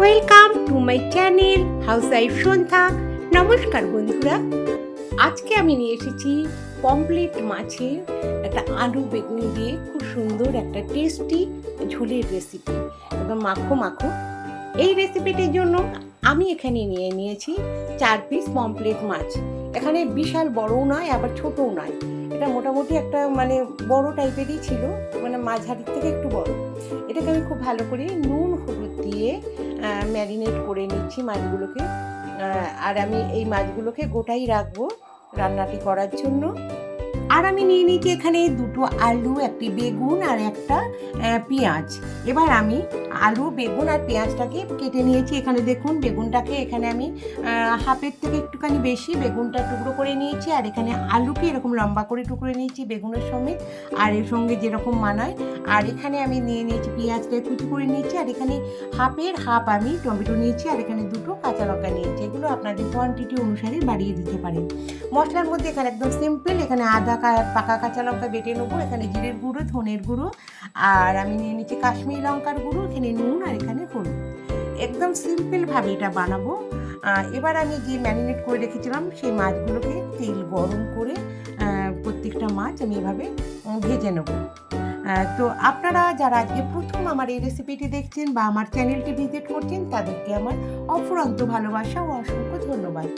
Welcome to my channel housewife Sandhya নমস্কার বন্ধুরা। আজকে আমি নিয়ে এসেছি পমপ্লেট মাছের একটা আলু বেগুন দিয়ে খুব সুন্দর একটা টেস্টি ঝোলের রেসিপি একদম মাখো মাখো। এই রেসিপিটির জন্য আমি এখানে নিয়ে নিয়েছি চার পিস পমপ্লেট মাছ। এখানে বিশাল বড়ও নয়, আবার ছোটও নয়। এটা মোটামুটি একটা মানে বড় টাইপেরই ছিল মানে মাঝারির থেকে একটু বড়। এটাকে আমি খুব ভালো করে নুন, হলুদ দিয়ে ম্যারিনেট করে নিচ্ছি মাছগুলোকে। আর আমি এই মাছগুলোকে গোটাই রাখব রান্নাটি করার জন্য। আর আমি নিয়ে নিয়েছি এখানে দুটো আলু, একটি বেগুন আর একটা পেঁয়াজ। এবার আমি আলু, বেগুন আর পেঁয়াজটাকে কেটে নিয়েছি। এখানে দেখুন, বেগুনটাকে এখানে আমি হাফের থেকে একটুখানি বেশি বেগুনটা টুকরো করে নিয়েছি। আর এখানে আলুকে এরকম লম্বা করে টুকরো নিয়েছি বেগুনের সমেত আর এর সঙ্গে যেরকম মানায়। আর এখানে আমি নিয়ে নিয়েছি পেঁয়াজটা কুচি করে নিয়েছি। আর এখানে হাফের হাফ আমি টমেটো নিয়েছি। আর এখানে দুটো কাঁচা লঙ্কা নিয়েছি। এগুলো আপনাদের কোয়ান্টিটি অনুসারে বাড়িয়ে দিতে পারেন। মশলার মধ্যে এখানে একদম সিম্পল এখানে আদা পাকা কাঁচা লঙ্কা বেটে নেব। এখানে জিরের গুঁড়ো, ধনের গুঁড়ো। আর আমি নিয়ে নিচ্ছি কাশ্মীরি লঙ্কার গুঁড়ো। এখানে নুন আর এখানে হলুদ। একদম সিম্পলভাবে এটা বানাবো। এবার আমি যে ম্যারিনেট করে রেখেছিলাম, সেই মাছগুলোকে তেল গরম করে প্রত্যেকটা মাছ আমি এভাবে ভেজে নেব। তো আপনারা যারা আজকে প্রথম আমার এই রেসিপিটি দেখছেন বা আমার চ্যানেলটি ভিজিট করছেন, তাদেরকে আমার অফুরন্ত ভালোবাসা ও ধন্যবাদ।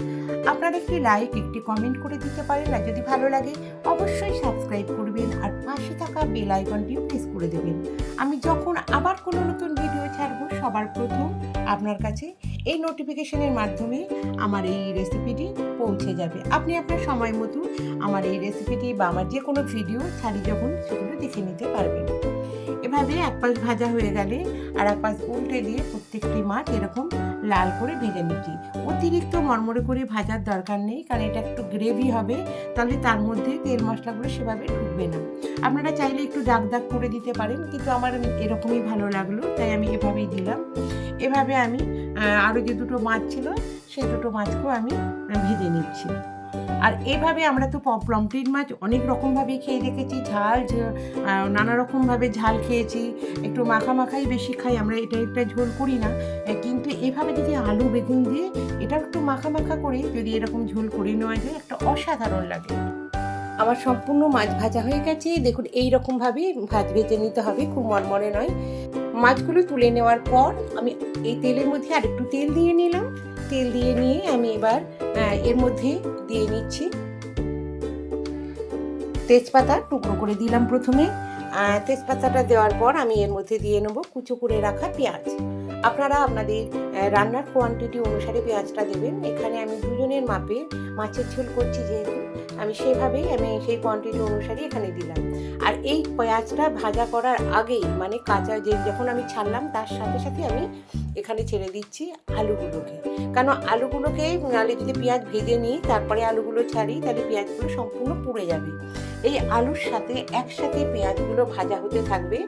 আপনারা একটি লাইক একটি কমেন্ট করে দিতে পারেন আর যদি ভালো লাগে, অবশ্যই সাবস্ক্রাইব করবেন আর পাশে থাকা বেল আইকনটিও প্রেস করে দেবেন। আমি যখন আবার কোনো নতুন ভিডিও ছাড়বো, সবার প্রথম আপনার কাছে এই নোটিফিকেশনের মাধ্যমে আমার এই রেসিপিটি পৌঁছে যাবে। আপনি আপনার সময় মতো আমার এই রেসিপিটি বা আমার যে কোনো ভিডিও ছাড়ি যখন সেগুলো দেখে নিতে পারবেন। এভাবে এক পাশ ভাজা হয়ে গেলে আর এক পাশ উল্টে দিয়ে প্রত্যেকটি মাছ এরকম লাল করে ভেজে নিচ্ছি। অতিরিক্ত মরমরে করে ভাজার দরকার নেই, কারণ এটা একটু গ্রেভি হবে, তাহলে তার মধ্যে তেল মশলাগুলো সেভাবে ঢুকবে না। আপনারা চাইলে একটু দাগ দাগ করে দিতে পারেন, কিন্তু আমার এরকমই ভালো লাগল, তাই আমি এভাবেই দিলাম। এভাবে আমি আরও যে দুটো মাছ ছিল সেই দুটো মাছকেও আমি ভেজে নিচ্ছি। আর এইভাবে আমরা তো পমপ্লেট মাছ অনেক রকমভাবে খেয়ে দেখেছি, ঝাল নানা রকমভাবে ঝাল খেয়েছি, একটু মাখা মাখাই বেশি খাই, আমরা এটা একটা ঝোল করি না। কিন্তু এভাবে যদি আলু, বেগুন দিয়ে এটা একটু মাখা মাখা করে যদি এরকম ঝোল করে নেওয়া যায়, একটা অসাধারণ লাগে। আমার সম্পূর্ণ মাছ ভাজা হয়ে গেছে, দেখুন এই রকমভাবে ভাজ ভেজে নিতে হবে, খুব মনমনে নয়। মাছগুলো তুলে নেওয়ার পর আমি এই তেলের মধ্যে আর একটু তেল দিয়ে নিলাম। তেল দিয়ে নিয়ে আমি এবার এর মধ্যে দিয়ে নিচ্ছি। তেজপাতা টুকরো করে দিলাম প্রথমে। তেজপাতাটা দেওয়ার পর আমি এর মধ্যে দিয়ে নেব কুচো করে রাখা পেঁয়াজ। আপনারা আপনাদের রান্নার কোয়ান্টিটি অনুসারে পেঁয়াজটা দেবেন। এখানে আমি দুজনের মাপে মাছের ঝোল করছি যেহেতু আমি সেভাবেই আমি সেই কোয়ান্টিটি অনুসারে এখানে দিলাম। আর এই পেঁয়াজটা ভাজা করার আগেই মানে কাঁচা যে যখন আমি ছাড়লাম তার সাথে সাথে আমি এখানে ছেড়ে দিচ্ছি আলুগুলোকে। কারণ আলুগুলোকে নাহলে যদি পেঁয়াজ ভেজে নিই তারপরে আলুগুলো ছাড়ি তাহলে পেঁয়াজগুলো সম্পূর্ণ পুড়ে যাবে। এই আলুর সাথে একসাথে পেঁয়াজগুলো ভাজা হতে থাকবে।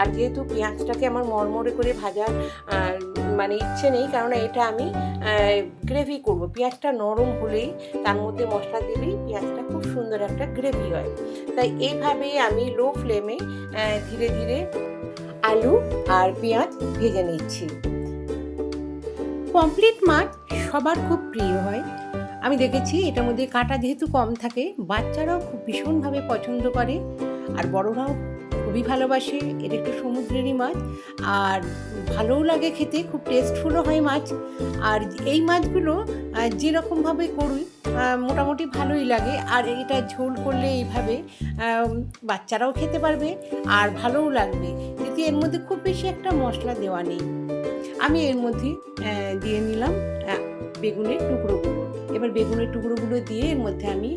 আর যেহেতু পেঁয়াজটাকে আমার মরমরে করে ভাজার মানে ইচ্ছে নেই কারণ এটা আমি গ্রেভি করব। পেঁয়াজটা নরম হলেই তার মধ্যে মশলা দিলেই পেঁয়াজটা খুব সুন্দর একটা গ্রেভি হয়। তাই এইভাবেই আমি লো ফ্লেমে ধীরে ধীরে আলু আর পেঁয়াজ ভেজে নিচ্ছি। কমপ্লিট মাছ সবার খুব প্রিয় হয়। আমি দেখেছি এটার মধ্যে কাঁটা যেহেতু কম থাকে, বাচ্চারাও খুব ভীষণভাবে পছন্দ করে, আর বড়রাও খুবই ভালোবাসে এটা একটু সমুদ্রেরই মাছ, আর ভালোও লাগে খেতে, খুব টেস্টফুলও হয় মাছ, আর এই মাছগুলো যেরকমভাবে করি মোটামুটি ভালোই লাগে, আর এটা ঝোল করলে এইভাবে বাচ্চারাও খেতে পারবে, আর ভালোও লাগবে, কিন্তু এর মধ্যে খুব বেশি একটা মশলা দেওয়া নেই। আমি এর মধ্যে দিয়ে নিলাম বেগুনের টুকরোগুলো। এবার বেগুনের টুকরোগুলো দিয়ে এর মধ্যে আমি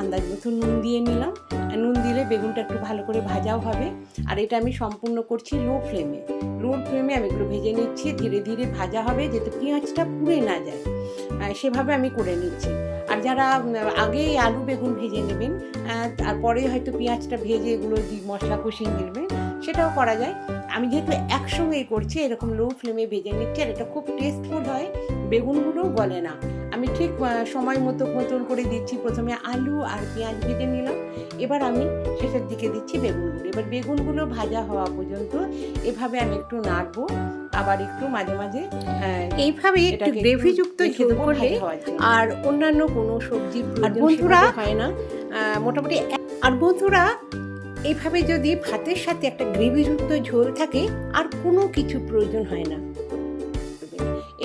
আন্দাজ মতো নুন দিয়ে নিলাম। নুন দিলে বেগুনটা একটু ভালো করে ভাজাও হবে। আর এটা আমি সম্পূর্ণ করছি লো ফ্লেমে। লো ফ্লেমে আমি এগুলো ভেজে নিচ্ছি, ধীরে ধীরে ভাজা হবে যাতে পেঁয়াজটা পুড়ে না যায়। সেভাবে আমি করে নিচ্ছি। আর যারা আগেই আলু বেগুন ভেজে নেবেন তারপরে হয়তো পেঁয়াজটা ভেজে এগুলো দিয়ে মশলা কষিয়ে নেবেন, সেটাও করা যায়। আমি যেহেতু একসঙ্গেই করছি, এরকম লো ফ্লেমে ভেজে নিচ্ছি, আর এটা খুব টেস্টফুল হয়, বেগুনগুলোও গলে না। আমি ঠিক সময় মতো মতন করে দিচ্ছি। প্রথমে আলু আর পেঁয়াজ ভেজে নিলাম। এবার আমি শেষের দিকে দিচ্ছি বেগুনগুলো। এবার বেগুনগুলো ভাজা হওয়া পর্যন্ত এভাবে আমি একটু নাড়বো। আবার একটু মাঝে মাঝে এইভাবে একটু গ্রেভিযুক্ত ঝোল করলে। আর অন্যান্য কোনো সবজি আর প্রয়োজন বন্ধুরা হয় না। মোটামুটি আর বন্ধুরা এইভাবে যদি ভাতের সাথে একটা গ্রেভিযুক্ত ঝোল থাকে আর কোনো কিছু প্রয়োজন হয় না।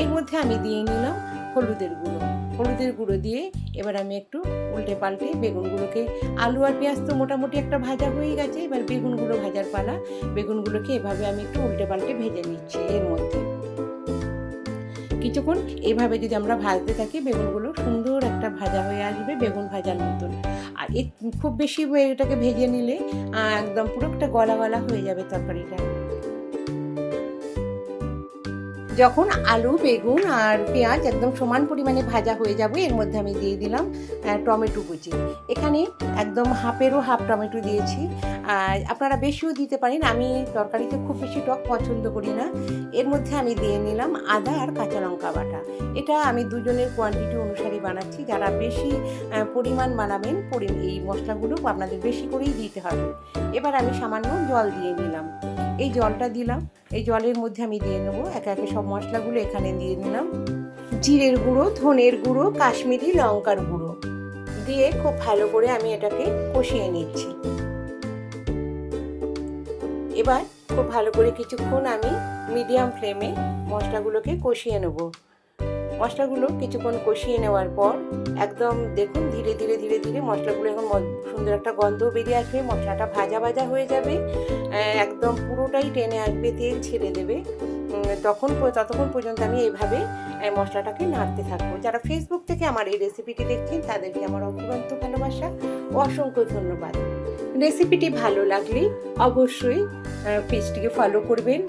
এর মধ্যে আমি দিয়ে নিলাম হলুদের গুঁড়ো। হলুদের গুঁড়ো দিয়ে এবার আমি একটু উল্টে পাল্টে বেগুনগুলোকে, আলু আর পেঁয়াজ তো মোটামুটি একটা ভাজা হয়ে গেছে, এবার বেগুনগুলো ভাজার পালা। বেগুনগুলোকে এভাবে আমি একটু উল্টে পাল্টে ভেজে নিচ্ছি এর মধ্যে। কিছুক্ষণ এইভাবে যদি আমরা ভাজতে থাকি, বেগুনগুলো সুন্দর একটা ভাজা হয়ে আসবে, বেগুন ভাজার মতন। আর খুব বেশি এটাকে ভেজে নিলে একদম পুরো একটা গলা গলা হয়ে যাবে তরকারিটা। যখন আলু, বেগুন আর পেঁয়াজ একদম সমান পরিমাণে ভাজা হয়ে যাবে, এর মধ্যে আমি দিয়ে দিলাম টমেটো কুচি। এখানে একদম হাফেরও হাফ টমেটো দিয়েছি। আপনারা বেশিও দিতে পারেন, আমি তরকারিতে খুব বেশি টক পছন্দ করি না। এর মধ্যে আমি দিয়ে নিলাম আদা আর কাঁচা লঙ্কা বাটা। এটা আমি দুজনের কোয়ান্টিটি অনুসারে বানাচ্ছি, যারা বেশি পরিমাণ বানাবেন এই মশলাগুলো আপনাদের বেশি করেই দিতে হবে। এবার আমি সামান্য জল দিয়ে নিলাম। এই জলটা দিলাম। এই জলের মধ্যে আমি দিয়ে নেব। একে একে সব মশলাগুলো এখানে দিয়ে নিলাম। জিরের গুঁড়ো, ধনের গুঁড়ো, কাশ্মীরি লঙ্কার গুঁড়ো দিয়ে খুব ভালো করে আমি এটাকে কষিয়ে নিচ্ছি। এবার খুব ভালো করে কিছুক্ষণ আমি মিডিয়াম ফ্লেমে মশলাগুলোকে কষিয়ে নেব। মশলাগুলো কিছুক্ষণ কষিয়ে নেওয়ার পর একদম দেখুন ধীরে ধীরে ধীরে ধীরে মশলাগুলো এখন সুন্দর একটা গন্ধ বেরিয়ে আসবে, মশলাটা ভাজা ভাজা হয়ে যাবে। একদম পুরোটাই টেনে আসবে, তেল ছেড়ে দেবে। তখন ততক্ষণ পর্যন্ত আমি এইভাবে মশলাটাকে নাড়তে থাকব। যারা ফেসবুক থেকে আমার এই রেসিপিটি দেখছেন, তাদেরকে আমার অফুরন্ত ভালোবাসা অসংখ্য ধন্যবাদ। রেসিপিটি ভালো লাগলে অবশ্যই পেজটিকে ফলো করবেন।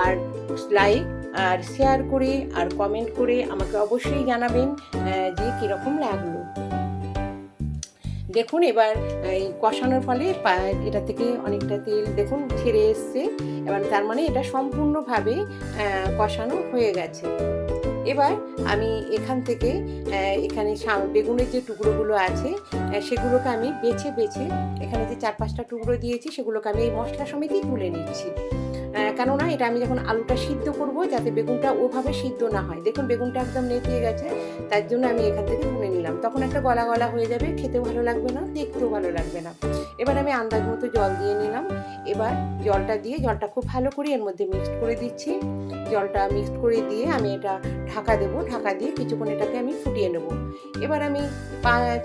আর লাইক আর শেয়ার করে আর কমেন্ট করে আমাকে অবশ্যই জানাবেন যে কীরকম লাগল। দেখুন এবার এই কষানোর ফলে এটা থেকে অনেকটা তেল দেখুন ছেড়ে এসছে, এবার তার মানে এটা সম্পূর্ণভাবে কষানো হয়ে গেছে। এবার আমি এখান থেকে এখানে বেগুনের যে টুকরোগুলো আছে সেগুলোকে আমি বেছে বেছে, এখানে যে চার পাঁচটা টুকরো দিয়েছি, সেগুলোকে আমি এই মশলা সমেতই তুলে নিচ্ছি। কেননা এটা আমি যখন আলুটা সিদ্ধ করব যাতে বেগুনটা ওভাবে সিদ্ধ না হয়। দেখুন, বেগুনটা একদম নেতিয়ে গেছে, তার জন্য আমি এখান থেকে তুলে নিলাম। তখন একটা গলা গলা হয়ে যাবে, খেতেও ভালো লাগবে না, দেখতেও ভালো লাগবে না। এবার আমি আন্দাজ মতো জল দিয়ে নিলাম। এবার জলটা দিয়ে, জলটা খুব ভালো করে এর মধ্যে মিক্সড করে দিচ্ছি। জলটা মিক্সড করে দিয়ে আমি এটা ঢাকা দেবো। ঢাকা দিয়ে কিছুক্ষণ এটাকে আমি ফুটিয়ে নেব। এবার আমি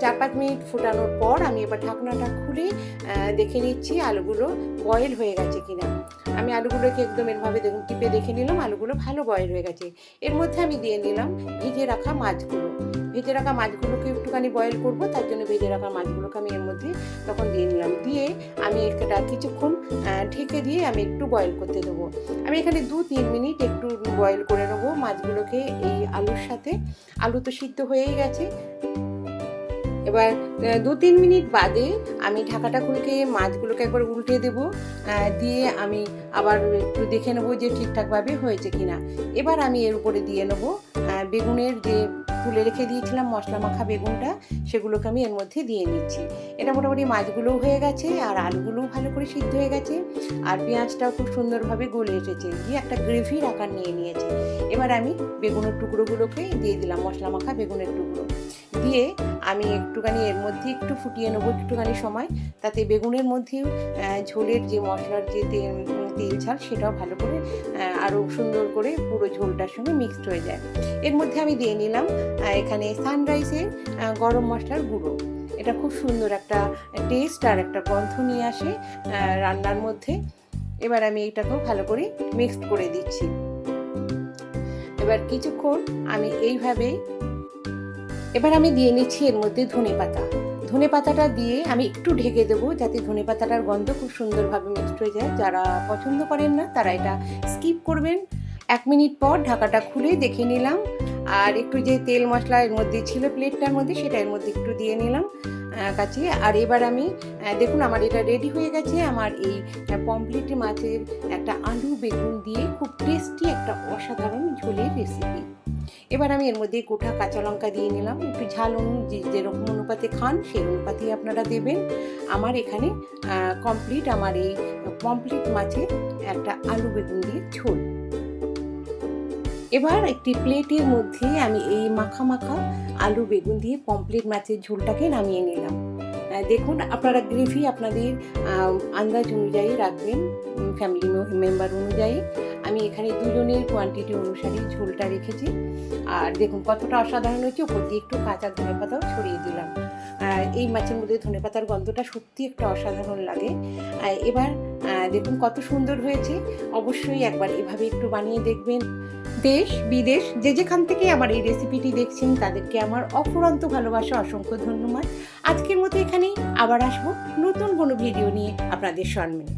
চার পাঁচ মিনিট ফুটানোর পর আমি এবার ঢাকনাটা খুলে দেখে নিচ্ছি আলুগুলো বয়েল হয়ে গেছে কিনা। আমি আলুগুলোকে একদম এরভাবে দেখুন টিপে দেখে নিলাম, আলুগুলো ভালো বয়েল হয়ে গেছে। এর মধ্যে আমি দিয়ে নিলাম ভিজে রাখা মাছগুলো। ভেজে রাখা মাছগুলোকে একটুখানি বয়েল করব, তার জন্য ভেজে রাখা মাছগুলোকে আমি এর মধ্যে তখন দিয়ে নিলাম। দিয়ে আমি এটা কিছুক্ষণ ঢেকে দিয়ে আমি একটু বয়েল করতে দেবো। আমি এখানে দু তিন মিনিট একটু বয়েল করে নেব মাছগুলোকে এই আলুর সাথে। আলু তো সিদ্ধ হয়েই গেছে। এবার দু তিন মিনিট বাদে আমি ঢাকাটা খুলকে মাছগুলোকে একবার উল্টে দেবো। দিয়ে আমি আবার একটু দেখে নেব যে ঠিকঠাকভাবে হয়েছে কিনা। এবার আমি এর উপরে দিয়ে নেব বেগুনের যে তুলে রেখে দিয়েছিলাম মশলা মাখা বেগুনটা, সেগুলোকে আমি এর মধ্যে দিয়ে নিচ্ছি এটা মোটামুটি মাছগুলোও হয়ে গেছে আর আলুগুলোও ভালো করে সিদ্ধ হয়ে গেছে। আর পেঁয়াজটাও খুব সুন্দরভাবে গলে এসেছে। দিয়ে একটা গ্রেভির আকার নিয়ে নিয়েছে। এবার আমি বেগুনের টুকরোগুলোকে দিয়ে দিলাম, মশলা মাখা বেগুনের টুকরো। দিয়ে আমি একটুখানি এর মধ্যে একটু ফুটিয়ে নেব একটুখানি সময়। তাতে বেগুনের মধ্যেও ঝোলের যে মশলার যে তেল তেল, ঝাল সেটাও ভালো করে আরও সুন্দর করে পুরো ঝোলটার সঙ্গে মিক্সড হয়ে যায়। এর মধ্যে আমি দিয়ে নিলাম এখানে সানরাইসের গরম মশলার গুঁড়ো। এটা খুব সুন্দর একটা টেস্ট আর একটা গন্ধ নিয়ে আসে রান্নার মধ্যে। এবার আমি এটাকেও ভালো করে মিক্সড করে দিচ্ছি। এবার কিছুক্ষণ আমি এইভাবেই এবার আমি দিয়ে নিচ্ছি এর মধ্যে ধনে পাতা ধনে পাতাটা দিয়ে আমি একটু ঢেকে দেবো যাতে ধনে পাতাটার গন্ধ খুব সুন্দরভাবে মিক্সড হয়ে যায়। যারা পছন্দ করেন না, তারা এটা স্কিপ করবেন। এক মিনিট পর ঢাকাটা খুলে দেখে নিলাম। আর একটু যে তেল মশলা এর মধ্যে ছিল প্লেটটার মধ্যে, সেটা এর মধ্যে একটু দিয়ে নিলাম কাছে। আর এবার আমি দেখুন আমার এটা রেডি হয়ে গেছে। আমার এই পমপ্লেট মাছের একটা আলু, বেগুন দিয়ে খুব টেস্টি একটা অসাধারণ ঝোলের রেসিপি এবার আমি এর মধ্যে গোটা কাঁচা লঙ্কা দিয়ে নিলাম। একটু ঝাল যে- যেরকম অনুপাতে খান, সেই অনুপাতেই আপনারা দেবেন। আমার এখানে কমপ্লিট আমার এই কমপ্লিট মাছের একটা আলু বেগুন দিয়ে ঝোল। এবার একটি প্লেটের মধ্যে আমি এই মাখা মাখা আলু বেগুন দিয়ে পমপ্লেট মাছের ঝোলটাকে নামিয়ে নিলাম। দেখুন, আপনারা গ্রেভি আপনাদের আন্দাজ অনুযায়ী রাখবেন ফ্যামিলি মেম্বার অনুযায়ী। আমি এখানে দুজনের কোয়ান্টিটি অনুসারে ঝোলটা রেখেছি। আর দেখুন, কতটা অসাধারণ হয়েছে। ওপর দিয়ে একটু কাঁচা ধনে পাতাও ছড়িয়ে দিলাম। আর এই মাছের মধ্যে ধনে পাতার গন্ধটা সত্যি একটা অসাধারণ লাগে। এবার দেখুন কত সুন্দর হয়েছে। অবশ্যই একবার এভাবে একটু বানিয়ে দেখবেন। দেশ, বিদেশ, যে যেখান থেকে আমার এই রেসিপিটি দেখছেন, তাদেরকে আমার অফুরন্ত ভালোবাসা, অসংখ্য ধন্যবাদ। আজকের মতো এখানেই আবার আসব নতুন কোনো ভিডিও নিয়ে আপনাদের সম্মানে